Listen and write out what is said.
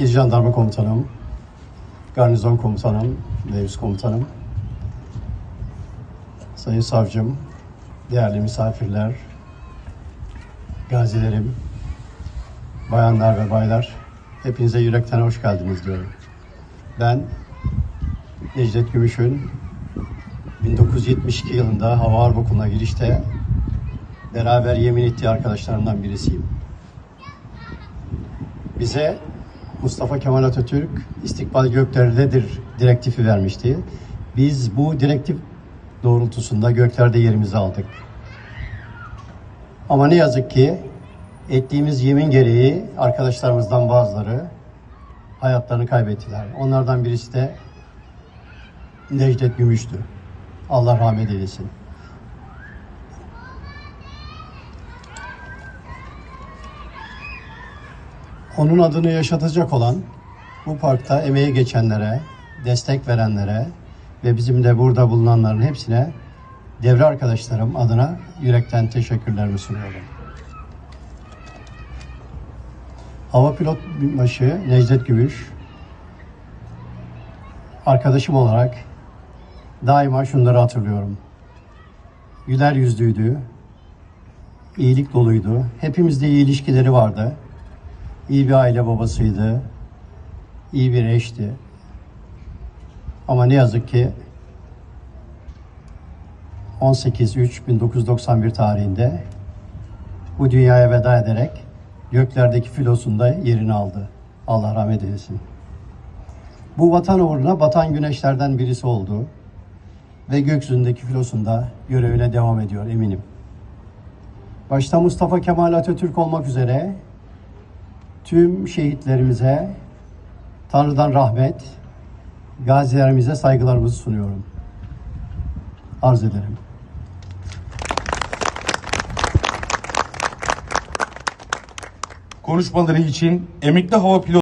İl Jandarma Komutanım, Garnizon Komutanım, Mevzu Komutanım, Sayın Savcım, değerli misafirler, gazilerim, bayanlar ve baylar, hepinize yürekten hoş geldiniz diyorum. Ben Necdet Gümüş'ün 1972 yılında Hava Harp Okulu'na girişte beraber yemin ettiği arkadaşlarımdan birisiyim. Bize Mustafa Kemal Atatürk istikbal göklerdedir direktifi vermişti. Biz bu direktif doğrultusunda göklerde yerimizi aldık. Ama ne yazık ki ettiğimiz yemin gereği arkadaşlarımızdan bazıları hayatlarını kaybettiler. Onlardan birisi de Necdet Gümüş'tü. Allah rahmet eylesin. Onun adını yaşatacak olan bu parkta emeği geçenlere, destek verenlere ve bizim de burada bulunanların hepsine devre arkadaşlarım adına yürekten teşekkürlerimi sunuyorum. Hava pilot binbaşı Necdet Gümüş arkadaşım olarak daima şunları hatırlıyorum. Güler yüzlüydü, iyilik doluydu. Hepimizde iyi ilişkileri vardı. İyi bir aile babasıydı. iyi bir eşti. Ama ne yazık ki 18.3.1991 tarihinde bu dünyaya veda ederek göklerdeki filosunda yerini aldı. Allah rahmet eylesin. Bu vatan uğruna batan güneşlerden birisi oldu ve gökyüzündeki filosunda görevine devam ediyor eminim. Başta Mustafa Kemal Atatürk olmak üzere tüm şehitlerimize Tanrı'dan rahmet, gazilerimize saygılarımızı sunuyorum. Arz ederim. Konuşmaları için emekli hava pilotu